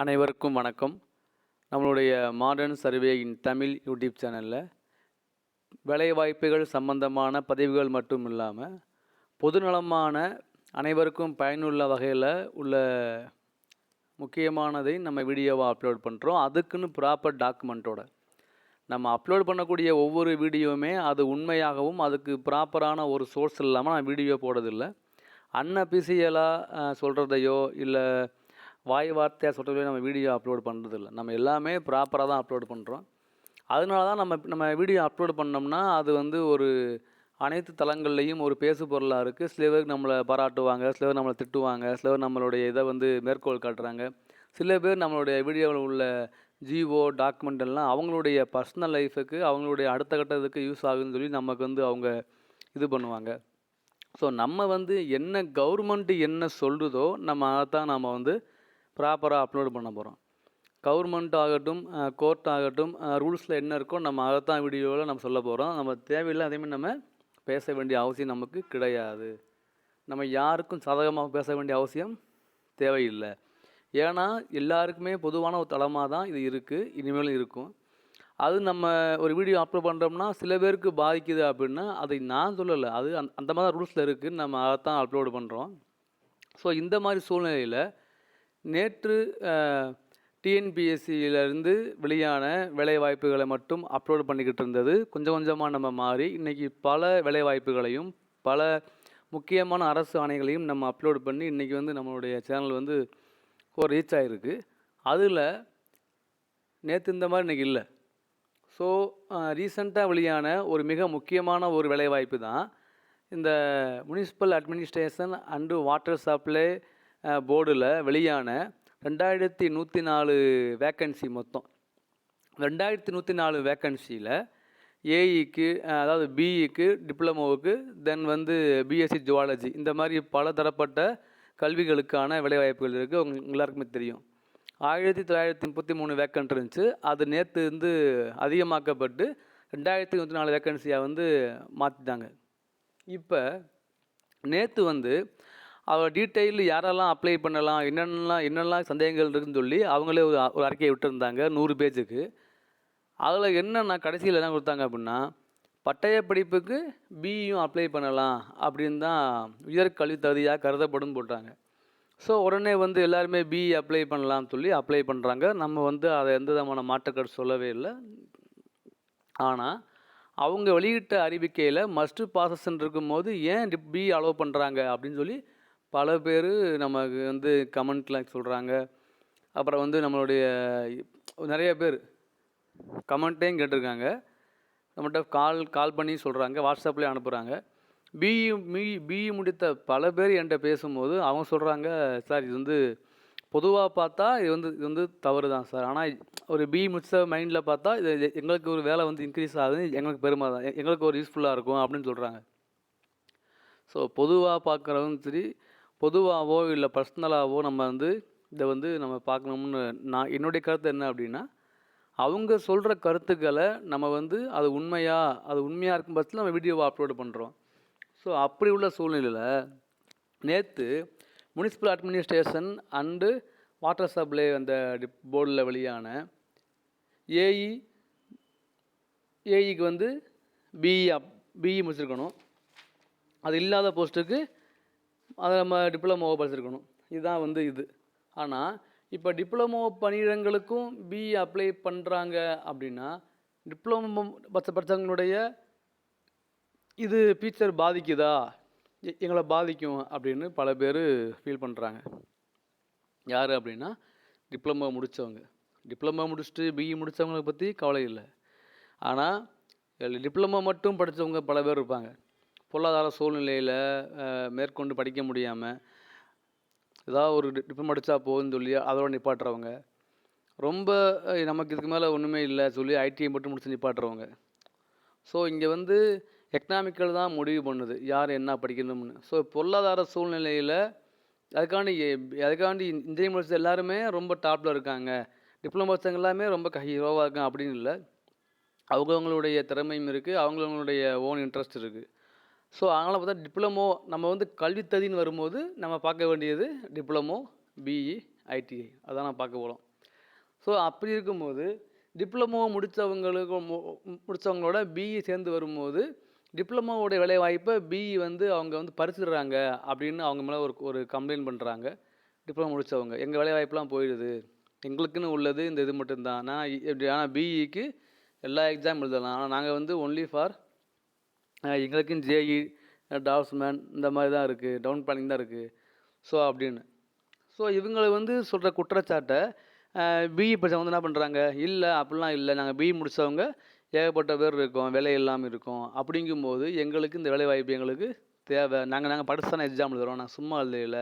அனைவருக்கும் வணக்கம். நம்மளுடைய மாடர்ன் சர்வேயின் தமிழ் யூடியூப் சேனலில் வேலைவாய்ப்புகள் சம்பந்தமான பதிவுகள் மட்டும் இல்லாமல் பொதுநலமான அனைவருக்கும் பயனுள்ள வகையில் உள்ள முக்கியமானதை நம்ம வீடியோவாக அப்லோட் பண்ணுறோம் அதுக்குன்னு ப்ராப்பர் டாக்குமெண்ட்டோட நம்ம அப்லோட் பண்ணக்கூடிய ஒவ்வொரு வீடியோவுமே அது உண்மையாகவும் அதுக்கு ப்ராப்பரான ஒரு சோர்ஸ் இல்லாமல் நான் வீடியோ போடுறதில்லை. அன்அபிசியலாக சொல்கிறதையோ இல்லை வாய் வார்த்தையாக சொல்கிறதே நம்ம வீடியோ அப்லோட் பண்ணுறதில்ல நம்ம எல்லாமே ப்ராப்பராக தான் அப்லோட் பண்ணுறோம் அதனால தான் நம்ம நம்ம வீடியோ அப்லோட் பண்ணோம்னா அது வந்து ஒரு அனைத்து தளங்கள்லேயும் ஒரு பேசு பொருளாக இருக்குது சில பேர் நம்மளை பாராட்டுவாங்க சில பேர் நம்மளை திட்டுவாங்க சில பேர் நம்மளுடைய இதை வந்து மேற்கோள் காட்டுறாங்க. சில பேர் நம்மளுடைய வீடியோவில் உள்ள ஜிஓ டாக்குமெண்ட் எல்லாம் அவங்களுடைய பர்சனல் லைஃபுக்கு அவங்களுடைய அடுத்த கட்டத்துக்கு யூஸ் ஆகுதுன்னு சொல்லி நமக்கு வந்து அவங்க இது பண்ணுவாங்க. ஸோ நம்ம வந்து என்ன கவர்மெண்ட்டு என்ன சொல்லுதோ நம்ம அதை தான் நம்ம வந்து ப்ராப்பராக அப்லோடு பண்ண போகிறோம் கவர்மெண்ட் ஆகட்டும் கோர்ட் ஆகட்டும் ரூல்ஸில் என்ன இருக்கோ நம்ம அதைத்தான் வீடியோவில் நம்ம சொல்ல போகிறோம் நம்ம தேவையில்லை அதேமாதிரி நம்ம பேச வேண்டிய அவசியம் நமக்கு கிடையாது. நம்ம யாருக்கும் சாதகமாக பேச வேண்டிய அவசியம் தேவையில்லை. ஏன்னா எல்லாருக்குமே பொதுவான ஒரு தளமாக தான் இது இருக்குது இனிமேலும் இருக்கும். அது நம்ம ஒரு வீடியோ அப்லோட் பண்ணுறோம்னா சில பேருக்கு பாதிக்குது அப்படின்னா அதை நான் சொல்லலை. அது அந்த அந்த மாதிரி ரூல்ஸில் இருக்குது நம்ம அதைத்தான் அப்லோடு பண்ணுறோம் ஸோ இந்த மாதிரி சூழ்நிலையில் நேற்று டிஎன்பிஎஸ்சியிலேருந்து வெளியான வேலைவாய்ப்புகளை மட்டும் அப்லோடு பண்ணிக்கிட்டு இருந்தது. கொஞ்சம் கொஞ்சமாக நம்ம மாறி இன்றைக்கி பல வேலைவாய்ப்புகளையும் பல முக்கியமான அரசு ஆணைகளையும் நம்ம அப்லோடு பண்ணி இன்றைக்கி வந்து நம்மளுடைய சேனல் வந்து ரீச் ஆகிருக்கு அதில் நேற்று இந்த மாதிரி இன்றைக்கி இல்லை. ஸோ ரீசண்டாக வெளியான ஒரு மிக முக்கியமான ஒரு வேலைவாய்ப்பு தான். இந்த municipal administration and water supply போர்டில் வெளியான ரெண்டாயிரத்தி நூற்றி நாலு வேக்கன்சி மொத்தம். ரெண்டாயிரத்தி நூற்றி நாலு வேக்கன்சியில் ஏஇக்கு அதாவது பிஇக்கு டிப்ளமோவுக்கு தென் வந்து பிஎஸ்சி ஜுவாலஜி இந்த மாதிரி பல தரப்பட்ட கல்விகளுக்கான வேலைவாய்ப்புகள் இருக்குது உங்களுக்கு எல்லாருக்குமே தெரியும். ஆயிரத்தி தொள்ளாயிரத்தி முப்பத்தி மூணு வேக்கன்ட் இருந்துச்சு. அது நேற்று வந்து அதிகமாக்கப்பட்டு ரெண்டாயிரத்தி நூற்றி நாலு வேக்கன்சியாக வந்து மாற்றிட்டாங்க இப்போ நேற்று வந்து அவர் டீட்டெயில் யாரெல்லாம் அப்ளை பண்ணலாம் என்னென்னலாம் என்னெல்லாம் சந்தேகங்கள் இருக்குன்னு சொல்லி அவங்களே ஒரு ஒரு அறிக்கையை விட்டுருந்தாங்க நூறு பேஜுக்கு. அதில் என்னென்ன கடைசியில் என்ன கொடுத்தாங்க அப்படின்னா பட்டய படிப்புக்கு பிஇயும் அப்ளை பண்ணலாம் அப்படின்னு தான் உயர்கல்வி தகுதியாக கருதப்படும் போட்டாங்க. ஸோ உடனே வந்து எல்லாருமே பிஇ அப்ளை பண்ணலாம்னு சொல்லி அப்ளை பண்ணுறாங்க நம்ம வந்து அதை எந்த விதமான மாற்றக்கருத்து சொல்லவே இல்லை. ஆனால் அவங்க வெளியிட்ட அறிவிக்கையில் மஸ்ட் பாசஸ்ன்னு இருக்கும்போது ஏன் பி அலோவ் பண்ணுறாங்க அப்படின்னு சொல்லி பல பேர் நமக்கு வந்து கமெண்ட்லாம் சொல்கிறாங்க அப்புறம் வந்து நம்மளுடைய நிறைய பேர் கமெண்ட்டையும் கேட்டிருக்காங்க. நம்மகிட்ட கால் கால் பண்ணி சொல்கிறாங்க வாட்ஸ்அப்லேயே அனுப்புகிறாங்க பிஇ மீ பிஇ முடித்த பல பேர் என்கிட்ட பேசும்போது அவங்க சொல்கிறாங்க சார் இது வந்து பொதுவாக பார்த்தா இது வந்து இது வந்து தவறு தான் சார். ஆனால் ஒரு பிஇ முடித்த மைண்டில் பார்த்தா இது எங்களுக்கு ஒரு வேலை வந்து இன்க்ரீஸ் ஆகுது எங்களுக்கு பெருமை தான். எங்களுக்கு ஒரு யூஸ்ஃபுல்லாக இருக்கும் அப்படின்னு சொல்கிறாங்க ஸோ பொதுவாக பார்க்குறவங்க சரி பொதுவாகவோ இல்லை பர்சனலாகவோ நம்ம வந்து இதை வந்து நம்ம பார்க்கணும்னு நான் என்னுடைய கருத்து என்ன அப்படின்னா அவங்க சொல்கிற கருத்துக்களை நம்ம வந்து அது உண்மையாக அது உண்மையாக இருக்கும் பட்சத்தில் நம்ம வீடியோவை அப்லோடு பண்ணுறோம் ஸோ அப்படி உள்ள சூழ்நிலையில் நேற்று municipal administration and water supply அந்த போர்டில் வெளியான ஏஇ ஏஇக்கு வந்து பிஇ அப் பிஇ முடிச்சிருக்கணும். அது இல்லாத போஸ்ட்டுக்கு அதை நம்ம டிப்ளமோவை படிச்சிருக்கணும். இதுதான் வந்து இது. ஆனால் இப்போ டிப்ளமோ பணியிடங்களுக்கும் பிஇ அப்ளை பண்ணுறாங்க அப்படின்னா டிப்ளமோ பச்ச படித்தவங்களுடைய இது ஃபியூச்சர் பாதிக்குதா? எங்களை பாதிக்கும் அப்படின்னு பல பேர் ஃபீல் பண்ணுறாங்க யார் அப்படின்னா டிப்ளமோ முடித்தவங்க டிப்ளமோ முடிச்சுட்டு பிஇ முடித்தவங்களை பற்றி கவலை இல்லை. ஆனால் டிப்ளமோ மட்டும் படித்தவங்க பல பேர் இருப்பாங்க. பொருளாதார சூழ்நிலையில் மேற்கொண்டு படிக்க முடியாமல் ஏதாவது ஒரு டிப்ளமோ படித்தா போகுதுன்னு சொல்லி அதோட நிப்பாட்டுறவங்க. ரொம்ப நமக்கு இதுக்கு மேலே ஒன்றுமே இல்லை சொல்லி ஐடிஐ மட்டும் முடிச்சு நிப்பாட்டுறவங்க. ஸோ இங்கே வந்து எக்கனாமிக்கல் தான் முடிவு பண்ணுது. யார் என்ன படிக்கணும்னு. ஸோ பொருளாதார சூழ்நிலையில் அதுக்காண்டி அதுக்காண்டி இன்ஜினியரிங் முடிச்ச எல்லாருமே ரொம்ப டாப்பில் இருக்காங்க. டிப்ளமோ படிச்சவங்க எல்லாமே ரொம்ப ஹீரோவாக இருக்காங்க அப்படின்னு இல்லை. அவங்கவுங்களுடைய திறமையும் இருக்குது அவங்கவுங்களுடைய ஓன் இன்ட்ரெஸ்ட் இருக்குது ஸோ அதனால் பார்த்தா டிப்ளமோ நம்ம வந்து கல்வித்ததின்னு வரும்போது நம்ம பார்க்க வேண்டியது டிப்ளமோ பிஇ ஐடிஐ அதான் நான் பார்க்க போகிறோம் ஸோ அப்படி இருக்கும்போது டிப்ளமோ முடித்தவங்களுக்கு முடித்தவங்களோட பிஇ சேர்ந்து வரும்போது டிப்ளமோவோடைய வேலைவாய்ப்பை பிஇ வந்து அவங்க வந்து பறிச்சிடுறாங்க அப்படின்னு அவங்க மேலே ஒரு ஒரு கம்ப்ளைண்ட் பண்ணுறாங்க டிப்ளமோ முடித்தவங்க எங்கள் வேலைவாய்ப்புலாம் போயிடுது. எங்களுக்குன்னு உள்ளது இந்த இது மட்டும்தான். நான் இப்படி எப்படி ஆனால் பிஇக்கு எல்லா எக்ஸாம் எழுதலாம். ஆனால் நாங்கள் வந்து ஒன்லி ஃபார் எங்களுக்குன்னு ஜேஇ டால்ஸ்மேன் இந்த மாதிரி தான் இருக்குது டவுன் பிளானிங் தான் இருக்குது ஸோ அப்படின்னு. ஸோ இவங்களை வந்து சொல்கிற குற்றச்சாட்டை பிஇ படித்தவங்க வந்து என்ன பண்ணுறாங்க இல்லை அப்படிலாம் இல்லை. நாங்கள் பிஇ முடித்தவங்க ஏகப்பட்ட பேர் இருக்கோம் வேலை இல்லாமல் இருக்கோம். அப்படிங்கும்போது எங்களுக்கு இந்த வேலை வாய்ப்பு எங்களுக்கு தேவை. நாங்கள் நாங்கள் படிச்சு தானே எக்ஸாம் எழுதுறோம். நாங்கள் சும்மா எழுதையில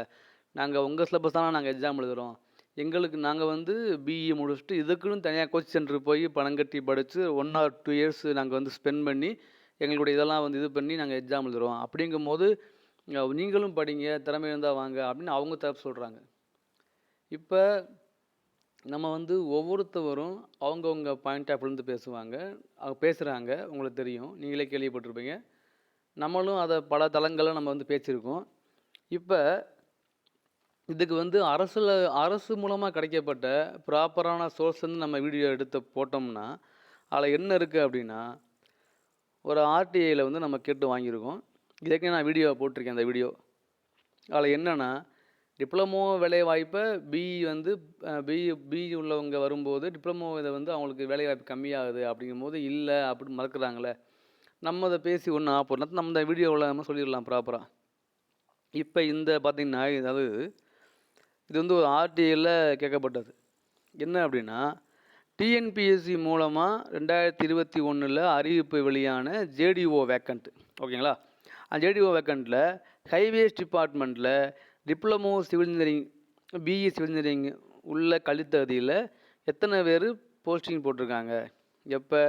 நாங்கள் உங்கள் சிலபஸ் தானே நாங்கள் எக்ஸாம் எழுதுகிறோம் எங்களுக்கு நாங்கள் வந்து பிஇ முடிச்சுட்டு இதுக்குன்னு தனியாக கோச் சென்டர் போய் பணம் கட்டி படித்து ஒன் ஆர் டூ இயர்ஸ் நாங்கள் வந்து ஸ்பெண்ட் பண்ணி எங்களுடைய இதெல்லாம் வந்து இது பண்ணி நாங்கள் எக்ஸாம் எழுதுறோம். அப்படிங்கும்போது போது நீங்களும் படிங்க திறமை இருந்தால் வாங்க அப்படின்னு அவங்க தரப்பு சொல்கிறாங்க இப்போ நம்ம வந்து ஒவ்வொருத்தவரும் அவங்கவுங்க பாயிண்ட் ஆஃப் இருந்து பேசுவாங்க. அவங்க பேசுகிறாங்க உங்களுக்கு தெரியும். நீங்களே கேள்விப்பட்டிருப்பீங்க. நம்மளும் அதை பல தளங்களில் நம்ம வந்து பேசியிருக்கோம். இப்போ இதுக்கு வந்து அரசில் அரசு மூலமாக கிடைக்கப்பட்ட ப்ராப்பரான சோர்ஸ் வந்து நம்ம வீடியோ எடுத்து போட்டோம்னா அதில் என்ன இருக்குது அப்படின்னா ஒரு ஆர்டிஐயில் வந்து நம்ம கேட்டு வாங்கியிருக்கோம். இதுக்கே நான் வீடியோ போட்டிருக்கேன் அந்த வீடியோ அதில் என்னென்னா டிப்ளமோ வேலைவாய்ப்பை பிஇ வந்து பிஇ பிஇ உள்ளவங்க வரும்போது டிப்ளமோ இதை வந்து அவங்களுக்கு வேலைவாய்ப்பு கம்மியாகுது கம்மியாகுது அப்படிங்கும்போது இல்லை அப்படின்னு மறக்கிறாங்களே. நம்ம அதை பேசி ஒன்று ஆப்போம் நம்ம இந்த வீடியோவில் நம்ம சொல்லிடலாம் ப்ராப்பராக இப்போ இந்த பார்த்திங்கன்னா அதாவது இது வந்து ஒரு ஆர்டிஐயில் கேட்கப்பட்டது. என்ன அப்படின்னா டிஎன்பிஎஸ்சி மூலமாக ரெண்டாயிரத்தி இருபத்தி ஒன்றில் அறிவிப்பு வெளியான ஜேடிஓ வேக்கண்ட் ஓகேங்களா? அந்த ஜேடிஓ வேக்கண்ட்டில் ஹைவேஸ் டிபார்ட்மெண்ட்டில் diploma civil engineering BE civil engineering உள்ள கல்வித்தகுதியில் எத்தனை பேர் போஸ்டிங் போட்டிருக்காங்க? எப்போ?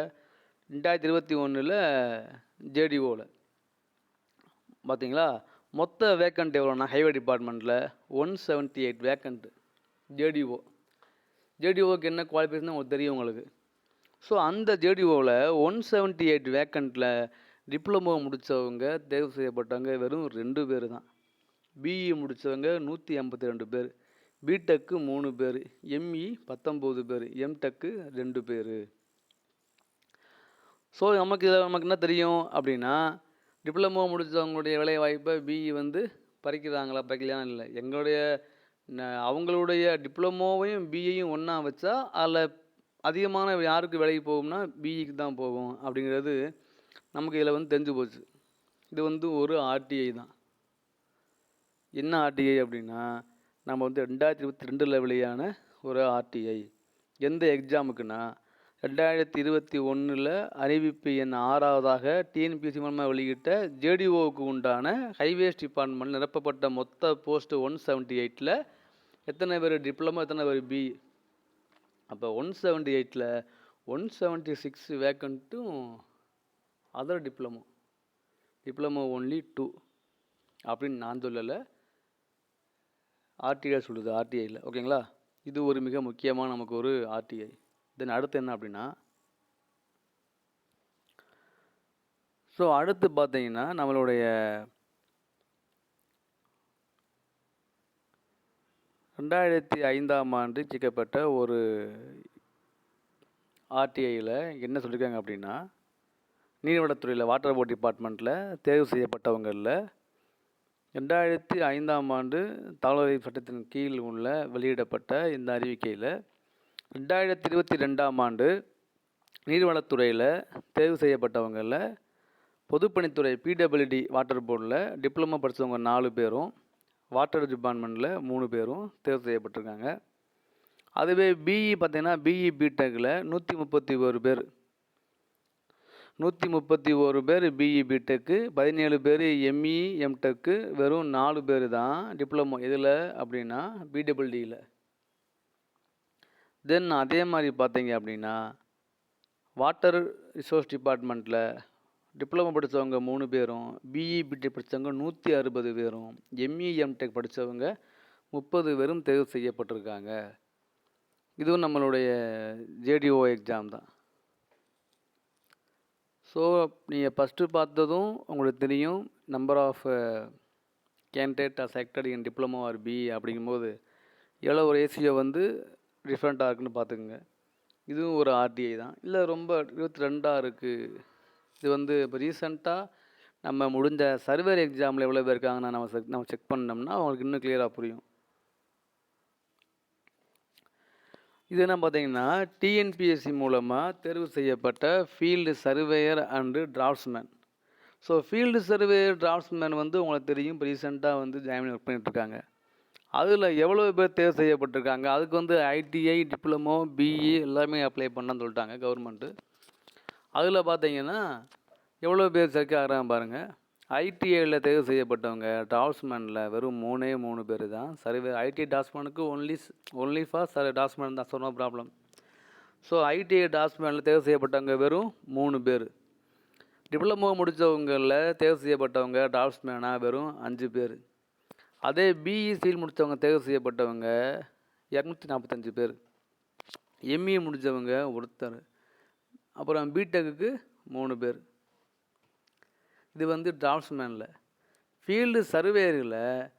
ரெண்டாயிரத்தி இருபத்தி ஒன்றில் ஜேடிஓவில் பார்த்தீங்களா மொத்த வேக்கண்ட் எவ்வளோனா ஹைவே டிபார்ட்மெண்ட்டில் one seventy eight vacant JDO ஜேடிஓவுக்கு என்ன குவாலிஃபிகேஷன் உங்களுக்கு தெரியும் உங்களுக்கு. ஸோ அந்த ஜேடிஓவில் ஒன் செவன்ட்டி எயிட் வேக்கண்ட்டில் டிப்ளமோ முடித்தவங்க தேர்வு செய்யப்பட்டவங்க வெறும் ரெண்டு பேர் தான். பிஇ முடித்தவங்க நூற்றி ஐம்பத்தி ரெண்டு பேர். பிடெக்கு மூணு பேர். எம்இ பத்தொம்போது பேர். எம்டெக்கு ரெண்டு பேர். ஸோ நமக்கு இதில் நமக்கு என்ன தெரியும் அப்படின்னா டிப்ளமோ முடித்தவங்களுடைய வேலை வாய்ப்பை பிஇ வந்து பறிக்கிறாங்களா பறிக்கலையான்னு இல்லை. எங்களுடைய அவங்களுடைய டிப்ளமோவையும் பிஏயும் ஒன்றா வச்சா அதில் அதிகமான யாருக்கு வேலைக்கு போகும்னா பிஇக்கு தான் போகும் அப்படிங்கிறது நமக்கு இதில் வந்து தெரிஞ்சு போச்சு. இது வந்து ஒரு ஆர்டிஐ தான். என்ன ஆர்டிஐ அப்படின்னா நம்ம வந்து ரெண்டாயிரத்தி இருபத்தி ரெண்டில் வெளியான ஒரு ஆர்டிஐ எந்த எக்ஸாமுக்குன்னா ரெண்டாயிரத்தி இருபத்தி ஒன்றில் அறிவிப்பு எண் ஆறாவதாக டிஎன்பிஎஸ்சி மூலமாக வெளியிட்ட ஜேடிஓவுக்கு உண்டான ஹைவேஸ் டிபார்ட்மெண்ட் நிரப்பப்பட்ட மொத்த போஸ்ட்டு ஒன் செவன்ட்டி எயிட்டில் எத்தனை பேர் டிப்ளமோ எத்தனை பேர் பி அப்போ ஒன் செவன்ட்டி எயிட்டில் one seventy six வேக்கண்ட்டும் other diploma diploma only too அப்படின்னு நான் சொல்லலை. ஆர்டிஐ சொல்லுது ஆர்டிஐயில் ஓகேங்களா இது ஒரு மிக முக்கியமான நமக்கு ஒரு ஆர்டிஐ தென் அடுத்து என்ன அப்படின்னா ஸோ அடுத்து பார்த்தீங்கன்னா நம்மளுடைய ரெண்டாயிரத்தி ஐந்தாம் ஆண்டு சிக்கப்பட்ட ஒரு ஆர்டிஐயில் என்ன சொல்லியிருக்காங்க அப்படின்னா நீர்வளத்துறையில் வாட்டர் போர்ட் டிபார்ட்மெண்ட்டில் தேர்வு செய்யப்பட்டவங்களில் ரெண்டாயிரத்தி ஐந்தாம் ஆண்டு தகவல் சட்டத்தின் கீழ் உள்ள வெளியிடப்பட்ட இந்த அறிவிக்கையில் ரெண்டாயிரத்தி இருபத்தி ரெண்டாம் ஆண்டு நீர்வளத்துறையில் தேர்வு செய்யப்பட்டவங்களில் பொதுப்பணித்துறை பிடபிள்யூடி வாட்டர் போர்டில் டிப்ளமோ படித்தவங்க நாலு பேரும் வாட்டர் டிபார்ட்மெண்ட்டில் மூணு பேரும் தேர்வு செய்யப்பட்டிருக்காங்க. அதுவே பிஇ பார்த்தீங்கன்னா பிஇ பிடெக்கில் நூற்றி முப்பத்தி ஒரு பேர். நூற்றி முப்பத்தி ஒரு பேர் பிஇ பிடெக்கு பதினேழு பேர் எம்இ எம்டெக்கு வெறும் நாலு பேர் தான் டிப்ளமோ இதில் அப்படின்னா பிடபிள்டியில் தென் அதே மாதிரி பார்த்தீங்க அப்படின்னா வாட்டர் ரிசோர்ஸ் டிபார்ட்மெண்ட்டில் டிப்ளமோ படித்தவங்க மூணு பேரும் பிஇ பிடெக் படித்தவங்க நூற்றி அறுபது பேரும் எம்இ எம்டெக் படித்தவங்க முப்பது பேரும் தேர்வு செய்யப்பட்டிருக்காங்க. இதுவும் நம்மளுடைய ஜேடிஓ எக்ஸாம் தான். ஸோ நீங்கள் ஃபஸ்ட்டு பார்த்ததும் உங்களுக்கு தெரியும் number of candidate are selected in diploma or BE அப்படிங்கும்போது எவ்வளோ ஒரு ஏசியோ வந்து டிஃப்ரெண்ட்டாக இருக்குன்னு பார்த்துக்குங்க. இதுவும் ஒரு ஆர்டிஐ தான். இல்லை ரொம்ப இருபத்தி ரெண்டாக இருக்குது இது வந்து இப்போ ரீசெண்டாக நம்ம முடிஞ்ச சர்வேர் எக்ஸாமில் எவ்வளோ பேர் இருக்காங்கன்னு நம்ம செக் நம்ம செக் பண்ணோம்னா அவங்களுக்கு இன்னும் கிளியராக புரியும். இது என்ன பார்த்தீங்கன்னா டிஎன்பிஎஸ்சி மூலமாக தேர்வு செய்யப்பட்ட field surveyor and draughtsman so field surveyor draughtsman வந்து உங்களுக்கு தெரியும். இப்போ ரீசெண்டாக வந்து ஜாயின் ஒர்க் பண்ணிகிட்ருக்காங்க அதில் எவ்வளோ பேர் தேர்வு செய்யப்பட்டிருக்காங்க? அதுக்கு வந்து ஐடிஐ டிப்ளமோ பிஇ எல்லாமே அப்ளை பண்ணான்னு சொல்லிட்டாங்க கவர்மெண்ட்டு அதில் பார்த்தீங்கன்னா எவ்வளோ பேர் செலக்ட் ஆகிறாங்க பாருங்கள் ஐடிஐயில் தேர்வு செய்யப்பட்டவங்க டிராஃப்ட்ஸ்மேனில் வெறும் மூணே மூணு பேர் தான். சர்வே ஐடி டாஸ்மேனுக்கு only only for sir draughtsman தான் சொன்ன ப்ராப்ளம் ஸோ ஐடிஐ டாஸ்மேனில் தேர்வு செய்யப்பட்டவங்க வெறும் மூணு பேர். டிப்ளமோ முடித்தவங்களில் தேர்வு செய்யப்பட்டவங்க டிராஃப்ட்ஸ்மேனாக வெறும் அஞ்சு பேர். அதே பிஇ சீல் முடித்தவங்க தேர்வு செய்யப்பட்டவங்க இரநூத்தி நாற்பத்தஞ்சு பேர். எம்இ முடித்தவங்க ஒருத்தர். அப்புறம் பிடெக்குக்கு மூணு பேர். இது வந்து டிராஃப்ட்ஸ்மேனில் ஃபீல்டு சர்வேயரில்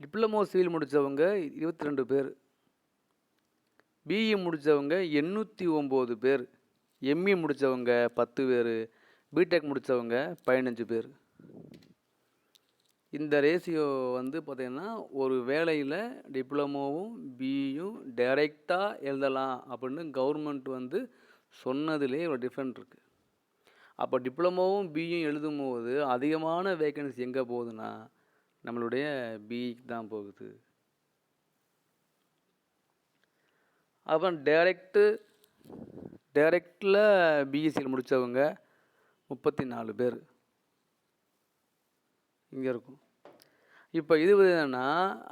டிப்ளமோ சிவில் முடித்தவங்க இருபத்தி ரெண்டு பேர். பிஇ முடித்தவங்க எண்ணூற்றி ஒம்பது பேர். எம்இ முடித்தவங்க பத்து பேர். பிடெக் முடித்தவங்க பதினஞ்சு பேர். இந்த ரேஷியோ வந்து பார்த்திங்கன்னா ஒரு வேலையில் டிப்ளமோவும் பிஇயும் டைரெக்டாக எழுதலாம் அப்படின்னு கவர்மெண்ட் வந்து சொன்னதுலேயே ஒரு டிஃப்ரெண்ட் இருக்குது அப்போ டிப்ளமோவும் பிஇயும் எழுதும்போது அதிகமான வேக்கன்சி எங்கே போகுதுன்னா நம்மளுடைய பிஇக்கு தான் போகுது. அப்புறம் டைரக்டு டைரக்டில் பிஎஸ்சியில் முடித்தவங்க முப்பத்தி நாலு பேர். இங்கே இருக்கும். இப்போ இது என்னென்னா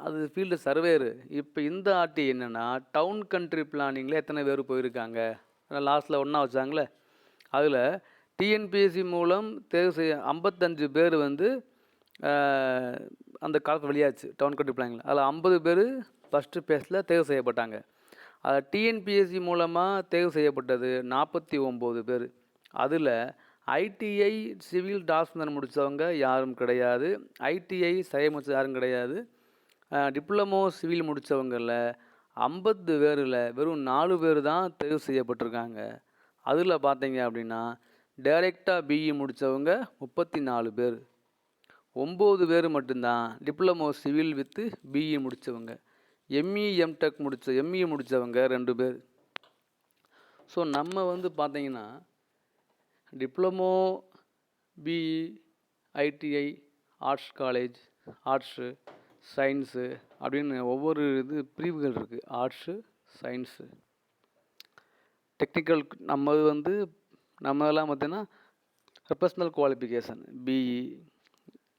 அது ஃபீல்டு சர்வேரு இப்போ இந்த ஆர்டி என்னென்னா டவுன் கண்ட்ரி பிளானிங்கில் எத்தனை பேர் போயிருக்காங்க? லாஸ்ட்டில் ஒன்றா வச்சாங்களே. அதில் டிஎன்பிஎஸ்சி மூலம் தேர்வு செய்ய ஐம்பத்தஞ்சு பேர் வந்து அந்த காலத்தில் வெளியாச்சு டவுன் கண்ட்ரி பிளானிங்கில் அதில் ஐம்பது பேர் ஃபஸ்ட்டு பேஸில் தேர்வு செய்யப்பட்டாங்க. அதில் டிஎன்பிஎஸ்சி மூலமாக தேர்வு செய்யப்பட்டது நாற்பத்தி ஒம்பது பேர். அதில் ஐடிஐ சிவில் டாஸ்மேன் முடித்தவங்க யாரும் கிடையாது. ஐடிஐ செய்ய முடித்த யாரும் கிடையாது. டிப்ளமோ சிவில் முடித்தவங்களில் ஐம்பது பேரில் வெறும் நாலு பேர் தான் தேர்வு செய்யப்பட்டிருக்காங்க. அதில் பார்த்தீங்க அப்படின்னா டைரெக்டாக பிஇ முடித்தவங்க முப்பத்தி நாலு பேர். ஒம்பது பேர் மட்டும்தான் டிப்ளமோ சிவில் வித்து பிஇ முடித்தவங்க எம்இ எம்டெக் முடித்த எம்இ முடித்தவங்க ரெண்டு பேர். ஸோ நம்ம வந்து பார்த்தீங்கன்னா diploma BE ITI arts college arts science அப்படின்னு ஒவ்வொரு இது பிரிவுகள் இருக்குது ஆர்ட்ஸு சயின்ஸு டெக்னிக்கல் நம்ம வந்து நம்ம எல்லாம் பார்த்தீங்கன்னா ப்ரொஃபஷ்னல் குவாலிஃபிகேஷன் பிஇ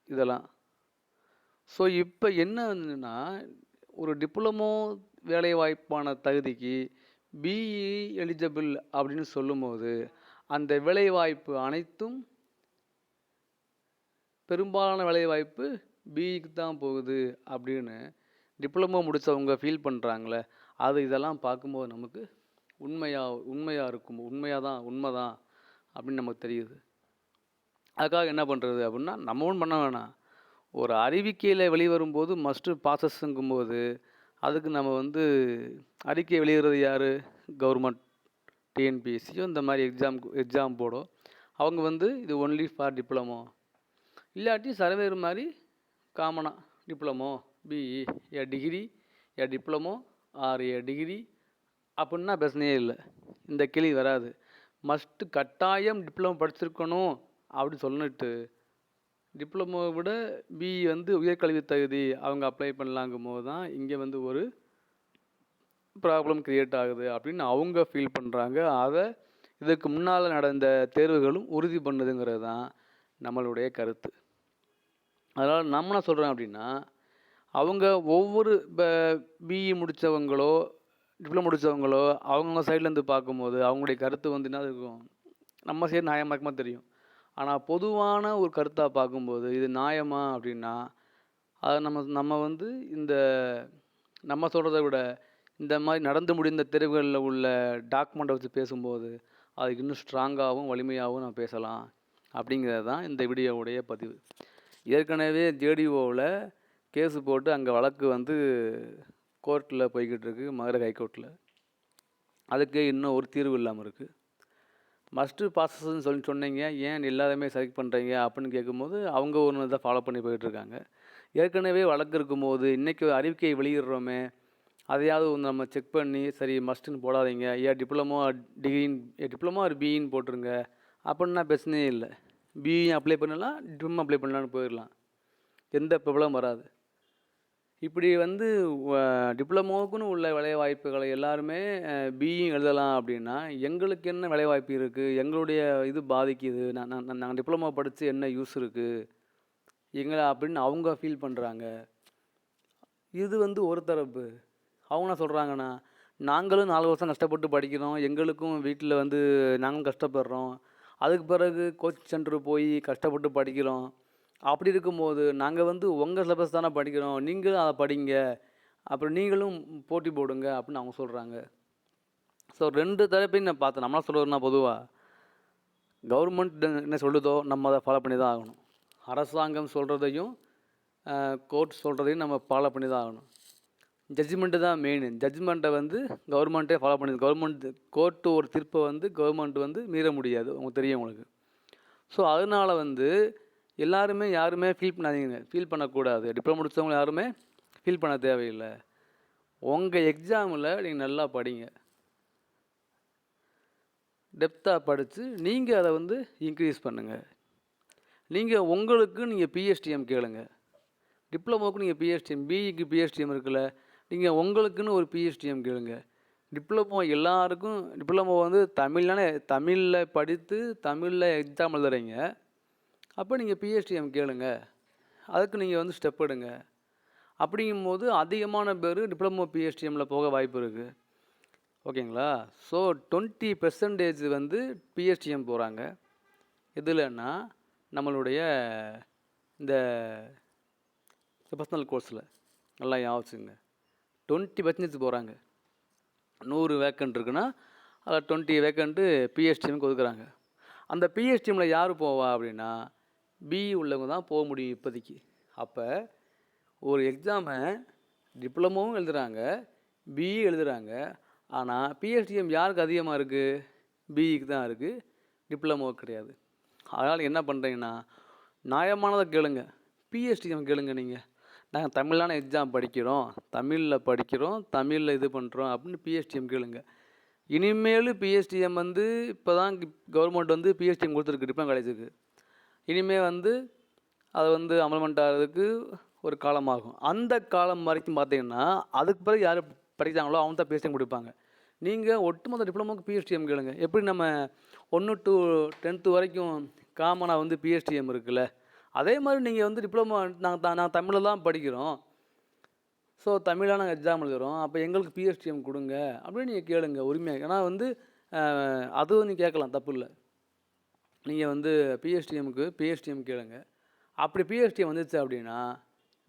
இதெல்லாம். ஸோ இப்போ என்ன வந்துன்னா ஒரு டிப்ளமோ வேலைவாய்ப்பான தகுதிக்கு பிஇ எலிஜிபிள் அப்படின்னு சொல்லும்போது அந்த வேலைவாய்ப்பு அனைத்தும் பெரும்பாலான வேலைவாய்ப்பு பிஇக்கு தான் போகுது அப்படின்னு டிப்ளமோ முடித்தவங்க ஃபீல் பண்ணுறாங்களே அது இதெல்லாம் பார்க்கும்போது நமக்கு உண்மையாக உண்மையாக இருக்கும் உண்மையாக தான் உண்மை தான் அப்படின்னு நமக்கு தெரியுது. அதுக்காக என்ன பண்ணுறது அப்படின்னா நம்ம ஒன்றும் பண்ண வேணாம். ஒரு அறிவிக்கையில் வெளிவரும்போது மஸ்ட்டு ப்ராசஸ்ங்கும்போது அதுக்கு நம்ம வந்து அறிக்கை வெளியிடுறது யார்? கவர்மெண்ட் டிஎன்பிஎஸ்சியோ இந்த மாதிரி எக்ஸாம் எக்ஸாம் போடோ அவங்க வந்து இது ஒன்லி ஃபார் டிப்ளமோ இல்லாட்டி சர்வேர் மாதிரி காமனாக diploma BE a degree a diploma or a degree அப்படின்னா பிரச்சனையே இல்லை. இந்த கேள்வி வராது. மஸ்ட்டு கட்டாயம் டிப்ளமோ படிச்சிருக்கணும் அப்படி சொல்லிட்டு டிப்ளமோவை விட பிஇ வந்து உயர்கல்வி தகுதி அவங்க அப்ளை பண்ணலாங்கும் போது தான் இங்கே வந்து ஒரு ப்ராப்ளம் க்ரியேட் ஆகுது அப்படின்னு அவங்க ஃபீல் பண்ணுறாங்க அதை இதுக்கு முன்னால் நடந்த தேர்வுகளும் உறுதி பண்ணுதுங்கிறது தான் நம்மளுடைய கருத்து. அதனால் நம்ம என்ன சொல்கிறோம் அப்படின்னா அவங்க ஒவ்வொரு இப்போ பிஇ முடித்தவங்களோ டிப்ளமோ முடித்தவங்களோ அவங்கவுங்க சைட்லேருந்து பார்க்கும்போது அவங்களுடைய கருத்து வந்து என்ன இருக்கும்? நம்ம சைடு நியாயமாக தெரியும். ஆனால் பொதுவான ஒரு கருத்தாக பார்க்கும்போது இது நியாயமா அப்படின்னா அதை நம்ம நம்ம வந்து இந்த நம்ம சொல்கிறத விட இந்த மாதிரி நடந்து முடிந்த தெருவுகளில் உள்ள டாக்குமெண்ட்டை வச்சு பேசும்போது அதுக்கு இன்னும் ஸ்ட்ராங்காகவும் வலிமையாகவும் நம்ம பேசலாம் அப்படிங்கிறது தான் இந்த வீடியோவுடைய பதிவு. ஏற்கனவே ஜேடிஓவில் கேஸு போட்டு அங்கே வழக்கு வந்து கோர்ட்டில் போய்கிட்டு இருக்கு மதுரை ஹைகோர்ட்டில் அதுக்கு இன்னும் ஒரு தீர்வு இல்லாமல் இருக்குது மஸ்ட்டு ப்ராசஸ்ன்னு சொல்லி சொன்னீங்க ஏன் எல்லாருமே செலக்ட் பண்ணுறீங்க அப்படின்னு கேட்கும்போது அவங்க ஒன்று தான் ஃபாலோ பண்ணி போயிட்டுருக்காங்க ஏற்கனவே வழக்கு இருக்கும்போது இன்றைக்கி அறிவிக்கையை வெளியிடுறோமே அதையாவது ஒன்று நம்ம செக் பண்ணி சரி மஸ்ட்டுன்னு போடாதீங்க. ஏன் டிப்ளமோ டிகிரின் டிப்ளமோ ஒரு பிஇன்னு போட்டுருங்க அப்படின்னா பிரச்சனையே இல்லை. பிஇ அப்ளை பண்ணலாம் டிம் அப்ளை பண்ணலான்னு போயிடலாம். எந்த ப்ராப்ளம் வராது. இப்படி வந்து டிப்ளமோக்குன்னு உள்ள வேலைவாய்ப்புகளை எல்லாருமே பிஇ எழுதலாம் அப்படின்னா எங்களுக்கு என்ன வேலைவாய்ப்பு இருக்குது எங்களுடைய இது பாதிக்குது. நான் நாங்கள் டிப்ளமோ படித்து என்ன யூஸ் இருக்குது எங்களை அப்படின்னு அவங்க ஃபீல் பண்ணுறாங்க இது வந்து ஒரு தரப்பு. அவங்க சொல்கிறாங்கண்ணா நாங்களும் நாலு வருஷம் கஷ்டப்பட்டு படிக்கிறோம். எங்களுக்கும் வீட்டில் வந்து நாங்களும் கஷ்டப்படுறோம். அதுக்கு பிறகு கோச்சிங் சென்டர் போய் கஷ்டப்பட்டு படிக்கிறோம். அப்படி இருக்கும்போது நாங்கள் வந்து உங்கள் சிலபஸ் தானே படிக்கிறோம். நீங்களும் அதை படிங்க. அப்புறம் நீங்களும் போட்டி போடுங்க அப்படின்னு அவங்க சொல்கிறாங்க ஸோ ரெண்டு தரப்பையும் நான் பார்த்தேன். நம்மளாம் சொல்கிறதுனா பொதுவாக கவர்மெண்ட் என்ன சொல்லுதோ நம்ம அதை ஃபாலோ பண்ணி தான் ஆகணும். அரசாங்கம் சொல்கிறதையும் கோர்ட் சொல்கிறதையும் நம்ம ஃபாலோ பண்ணி தான் ஆகணும். ஜட்ஜ்மெண்ட்டு தான் மெயின் ஜட்ஜ்மெண்ட்டை வந்து கவர்மெண்ட்டே ஃபாலோ பண்ணி கவர்மெண்ட் கோர்ட்டு ஒரு தீர்ப்பை வந்து கவர்மெண்ட் வந்து மீற முடியாது. உங்களுக்கு தெரியும் உங்களுக்கு. ஸோ அதனால் வந்து எல்லாருமே யாருமே ஃபீல் பண்ணாதீங்க. ஃபீல் பண்ணக்கூடாது. டிப்ளமோ முடித்தவங்க யாருமே ஃபீல் பண்ண தேவையில்லை. உங்கள் எக்ஸாமில் நீங்கள் நல்லா படிங்க. டெப்த்தாக படித்து நீங்கள் அதை வந்து இன்க்ரீஸ் பண்ணுங்கள் நீங்கள் உங்களுக்கு நீங்கள் பிஎஸ்டிஎம் கேளுங்க. டிப்ளமோவுக்கு நீங்கள் பிஎஸ்டிஎம் பிஇக்கு பிஎஸ்டிஎம் இருக்குல்ல. நீங்கள் உங்களுக்குன்னு ஒரு பிஎஸ்டிஎம் கேளுங்க. டிப்ளமோ எல்லாருக்கும் டிப்ளமோ வந்து தமிழ்னாலே தமிழில் படித்து தமிழில் எக்ஸாம் எழுதுறீங்க. அப்போ நீங்கள் பிஎஸ்டிஎம் கேளுங்க. அதுக்கு நீங்கள் வந்து ஸ்டெப் எடுங்க. அப்படிங்கும்போது அதிகமான பேர் டிப்ளமோ பிஎஸ்டிஎம்மில் போக வாய்ப்பு இருக்குது ஓகேங்களா? ஸோ டுவெண்ட்டி பெர்சன்டேஜ் வந்து பிஎஸ்டிஎம் போகிறாங்க எதுலன்னா நம்மளுடைய இந்த பர்சனல் கோர்ஸில் நல்லா யோசிச்சுங்க டுவெண்ட்டி பர்சன்டேஜ் போகிறாங்க நூறு வேக்கண்ட் இருக்குன்னா அதில் டுவெண்ட்டி வேக்கண்ட்டு பிஎஸ்டிஎம்க்கு ஒதுக்குறாங்க. அந்த பிஎஸ்டிஎம்மில் யார் போவா அப்படின்னா பி உள்ளவங்க தான் போக முடியும் இப்போதைக்கு. அப்போ ஒரு எக்ஸாமை டிப்ளமோவும் எழுதுகிறாங்க பிஇ எழுதுகிறாங்க ஆனால் பிஎஸ்டிஎம் யாருக்கு அதிகமாக இருக்குது பிஇக்கு தான் இருக்குது டிப்ளமோ கிடையாது. அதனால் என்ன பண்ணுறீங்கன்னா நியாயமானதை கேளுங்க. பிஎஸ்டிஎம் கேளுங்க நீங்கள் நாங்கள் தமிழான எக்ஸாம் படிக்கிறோம் தமிழில் படிக்கிறோம் தமிழில் இது பண்ணுறோம் அப்படின்னு பிஎஸ்டிஎம் கேளுங்க. இனிமேல் பிஎஸ்டிஎம் வந்து இப்போ தான் கவர்மெண்ட் வந்து பிஎஸ்டிஎம் கொடுத்துருக்கு டிப்ளமோ காலேஜுக்கு இனிமேல் வந்து அதை வந்து அமல்மெண்ட் ஆகிறதுக்கு ஒரு காலமாகும். அந்த காலம் வரைக்கும் பார்த்தீங்கன்னா அதுக்கு பிறகு யார் படிக்கிறாங்களோ அவங்க தான் பிஎஸ்டிஎம் கொடுப்பாங்க. நீங்கள் ஒட்டுமொத்த டிப்ளமோக்கு பிஎஸ்டிஎம் கேளுங்க. எப்படி நம்ம ஒன்று டு டென்த்து வரைக்கும் காமனாக வந்து பிஎஸ்டிஎம் இருக்குல்ல? அதே மாதிரி நீங்கள் வந்து டிப்ளமோ நாங்கள் தான் நான் தமிழில் தான் படிக்கிறோம். ஸோ தமிழாக நாங்கள் எக்ஸாம் எழுதுகிறோம் அப்போ எங்களுக்கு பிஎஸ்டிஎம் கொடுங்க. அப்படின்னு நீங்கள் கேளுங்க உரிமையாக ஏன்னா வந்து அதுவும் நீங்கள் கேட்கலாம் தப்பு இல்லை. நீங்கள் வந்து பிஎஸ்டிஎம்க்கு பிஎஸ்டிஎம் கேளுங்க. அப்படி பிஎஸ்டிஎம் வந்துச்சு அப்படின்னா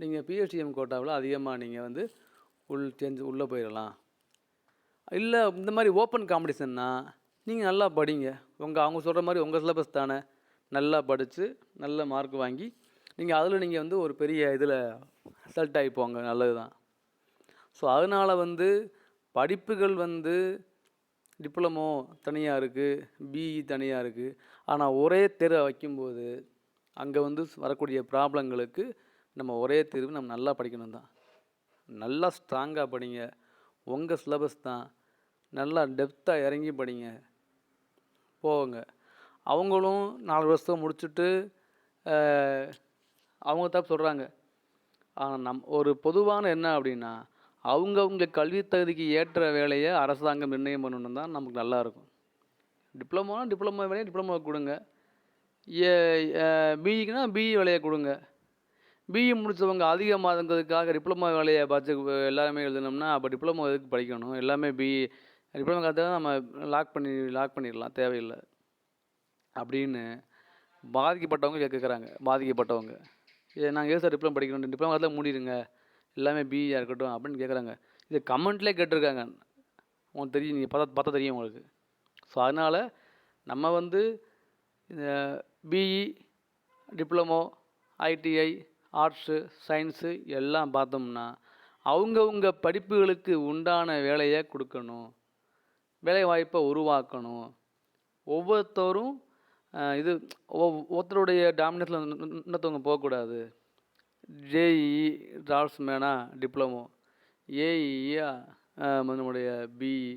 நீங்கள் பிஎஸ்டிஎம் கோட்டாவில் அதிகமாக நீங்கள் வந்து உள் சேஞ்ச் உள்ளே போயிடலாம் இல்லை இந்த மாதிரி ஓப்பன் காம்படிஷன்னா நீங்கள் நல்லா படிங்க. உங்கள் அவங்க சொல்கிற மாதிரி உங்கள் சிலபஸ் தானே. நல்லா படித்து நல்ல மார்க் வாங்கி நீங்கள் அதில் நீங்கள் வந்து ஒரு பெரிய இதில் ரிசல்ட் ஆகி போங்க நல்லது தான் ஸோ அதனால் வந்து படிப்புகள் வந்து டிப்ளமோ தனியாக இருக்குது பிஇ தனியாக இருக்குது ஆனால் ஒரே தேர்வை வைக்கும்போது அங்கே வந்து வரக்கூடிய ப்ராப்ளங்களுக்கு நம்ம ஒரே தேர்வு நம்ம நல்லா படிக்கணும் தான் நல்லா ஸ்ட்ராங்காக படிங்க. உங்கள் சிலபஸ் தான். நல்லா டெப்த்தாக இறங்கி படிங்க. போங்க. அவங்களும் நாலு வருஷத்தை முடிச்சுட்டு அவங்க தான் சொல்கிறாங்க ஆனால் நம் ஒரு பொதுவான என்ன அப்படின்னா அவங்கவுங்க கல்வி தகுதிக்கு ஏற்ற வேலையை அரசாங்கம் நிர்ணயம் பண்ணணும் தான் நமக்கு நல்லாயிருக்கும் டிப்ளமோனா டிப்ளமோ வேலையை டிப்ளமோ கொடுங்க. ஏ பிஇக்குனா பிஇ வேலையை கொடுங்க. பிஇ முடித்தவங்க அதிக மாதங்கிறதுக்காக டிப்ளமோ வேலையை பார்த்து எல்லாருமே எழுதுனோம்னா அப்போ டிப்ளமோ எதுக்கு படிக்கணும்? எல்லாமே பிஇ டிப்ளமோ காலத்தை நம்ம லாக் பண்ணி லாக் பண்ணிடலாம் தேவையில்லை. அப்படின்னு பாதிக்கப்பட்டவங்க கேட்குறாங்க. பாதிக்கப்பட்டவங்க. இதை நாங்கள் ஏன் சார் டிப்ளமோ படிக்கணும் டிப்ளமோ காலத்தில் மூடிடுங்க. எல்லாமே பிஇயாக இருக்கட்டும் அப்படின்னு கேட்குறாங்க. இது கமெண்ட்லேயே கேட்டிருக்காங்க. உங்களுக்கு தெரியும் நீங்கள் பார்த்தா பார்த்தா தெரியும் உங்களுக்கு. ஸோ அதனால் நம்ம வந்து இந்த BE diploma ITI arts science எல்லாம் பார்த்தோம்னா அவங்கவுங்க படிப்புகளுக்கு உண்டான வேலையை கொடுக்கணும். வேலைவாய்ப்பை உருவாக்கணும். ஒவ்வொருத்தரும் இது ஒருத்தருடைய டாமினேஷனில் இன்னொருத்தவங்க போகக்கூடாது. ஜேஇ டிராஃப்ட்ஸ்மேனா டிப்ளமோ ஏஇஆ நம்முடைய பிஇ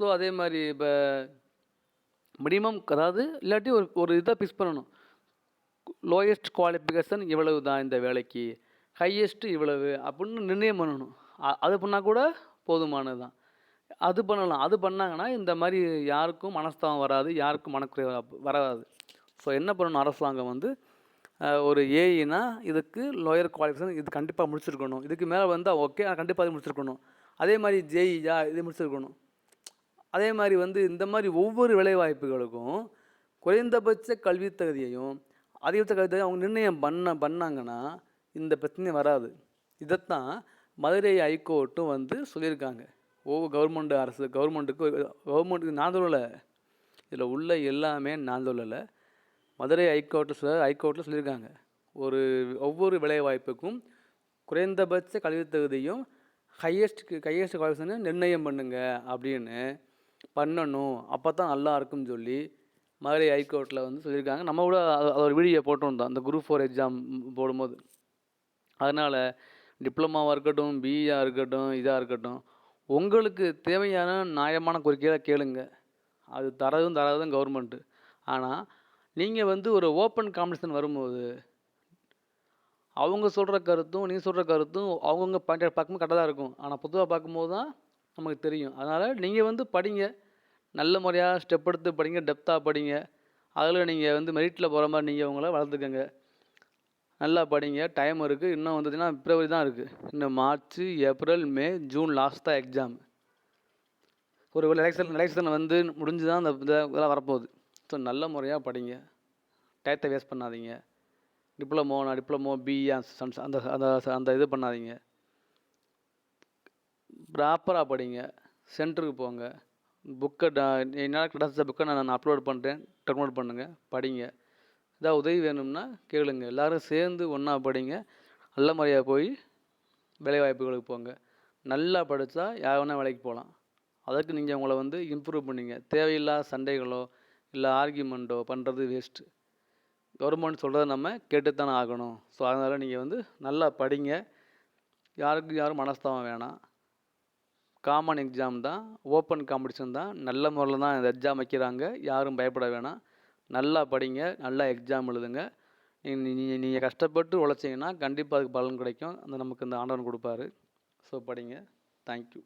ஸோ அதே மாதிரி இப்போ மினிமம் அதாவது இல்லாட்டி ஒரு ஒரு இதை பிக்ஸ் பண்ணணும். லோயஸ்ட் குவாலிஃபிகேஷன் இவ்வளவு தான் இந்த வேலைக்கு. ஹையஸ்ட்டு இவ்வளவு அப்படின்னு நிர்ணயம் பண்ணணும். அது பண்ணால் கூட போதுமானது தான் அது பண்ணலாம். அது பண்ணாங்கன்னா இந்த மாதிரி யாருக்கும் மனஸ்தாபம் வராது யாருக்கும் மனக்குறை வராது. ஸோ என்ன பண்ணணும்? அரசாங்கம் வந்து ஒரு ஏஇனா இதுக்கு லோயர் குவாலிஃபிகேஷன் இது கண்டிப்பாக முடிச்சிருக்கணும். இதுக்கு மேலே வந்தால் ஓகே கண்டிப்பாக அது முடிச்சிருக்கணும். அதே மாதிரி ஜேஇயா இது முடிச்சிருக்கணும். அதே மாதிரி வந்து இந்த மாதிரி ஒவ்வொரு வேலைவாய்ப்புகளுக்கும் குறைந்தபட்ச கல்வி தகுதியையும் அதிகபட்ச கல்வி தகுதியும் அவங்க நிர்ணயம் பண்ண பண்ணாங்கன்னா இந்த பிரச்சனை வராது. இதைத்தான் மதுரை ஹைகோர்ட்டும் வந்து சொல்லியிருக்காங்க. ஒவ்வொரு கவர்மெண்ட் அரசு கவர்மெண்ட்டுக்கு கவர்மெண்ட்டுக்கு நான் சொல்லலை. இதில் உள்ள எல்லாமே நான் சொல்லலை. மதுரை ஹைகோர்ட்டில் ஹைகோர்ட்டில் சொல்லியிருக்காங்க. ஒரு ஒவ்வொரு வேலைவாய்ப்புக்கும் குறைந்தபட்ச கல்வித் தகுதியும் ஹையஸ்ட் ஹையஸ்ட் குவாலிஃபிகேஷனை நிர்ணயம் பண்ணுங்க அப்படின்னு பண்ணணும். அப்போ தான் நல்லா இருக்கும்னு சொல்லி மதுரை ஹைகோர்ட்டில் வந்து சொல்லியிருக்காங்க. நம்ம கூட அது ஒரு வீடியோ போட்டிருந்தோம். அந்த குரூப் ஃபோர் எக்ஸாம் போடும்போது. அதனால் டிப்ளமாவாக இருக்கட்டும் பிஇயாக இருக்கட்டும் இதாக இருக்கட்டும் உங்களுக்கு தேவையான நியாயமான கோரிக்கைகளை கேளுங்க. அது தரதும் தராதும் கவர்மெண்ட்டு ஆனால் நீங்கள் வந்து ஒரு ஓப்பன் காம்படிஷன் வரும்போது அவங்க சொல்கிற கருத்தும் நீ சொல்கிற கருத்தும் அவங்கவுங்க பாயிண்ட் பார்க்கும்போது கரெக்டாக தான் இருக்கும். ஆனால் பொதுவாக பார்க்கும்போது தான் நமக்கு தெரியும். அதனால் நீங்கள் வந்து படிங்க. நல்ல முறையாக ஸ்டெப் எடுத்து படிங்க டெப்த்தாக படிங்க. அதில் நீங்கள் வந்து மெரிட்டில் போகிற மாதிரி நீங்கள் உங்களை வளர்த்துக்கங்க. நல்லா படிங்க. டைம் இருக்குது இன்னும் வந்ததுன்னா பிப்ரவரி தான் இருக்குது இன்னும் March April May June last தான் எக்ஸாம் ஒரு எலெக்ஷன் எலெக்ஷன் வந்து முடிஞ்சு தான் அந்த இதெல்லாம் வரப்போகுது. ஸோ நல்ல முறையாக படிங்க. டயத்தை வேஸ்ட் பண்ணாதீங்க. டிப்ளமோ நான் டிப்ளமோ பிஏ அந்த அந்த அந்த இது பண்ணாதீங்க. ப்ராப்பராக படிங்க. சென்டருக்கு போங்க. புக்கை என்னால் கிடச்ச புக்கை நான் அப்லோட் பண்ணுறேன் டவுன்லோட் பண்ணுங்கள் படிங்க. ஏதாவது உதவி வேணும்னா கேளுங்க. எல்லோரும் சேர்ந்து ஒன்றா படிங்க. நல்ல முறையாக போய் வேலைவாய்ப்புகளுக்கு போங்க. நல்லா படித்தா யார் வேணால் வேலைக்கு போகலாம் அதுக்கு நீங்கள் உங்களை வந்து இம்ப்ரூவ் பண்ணிங்க. தேவையில்லாத சண்டைகளோ இல்லை ஆர்கியூமெண்ட்டோ பண்ணுறது வேஸ்ட்டு கவர்மெண்ட் சொல்கிறத நம்ம கேட்டுத்தானே ஆகணும். ஸோ அதனால் நீங்கள் வந்து நல்லா படிங்க. யாருக்கும் யாரும் மனஸ்தாபம் வேணாம். காமன் எக்ஸாம் தான் ஓப்பன் காம்படிஷன் தான் நல்ல முறையில் தான் இந்த எக்ஸாம் வைக்கிறாங்க. யாரும் பயப்பட வேணாம். நல்லா படிங்க நல்லா எக்ஸாம் எழுதுங்க. நீங்கள் நீங்கள் கஷ்டப்பட்டு உழைச்சிங்கன்னா கண்டிப்பாக அதுக்கு பலன் கிடைக்கும். அந்த நமக்கு இந்த ஆண்டவன் கொடுப்பாரு. ஸோ படிங்க. தேங்க்யூ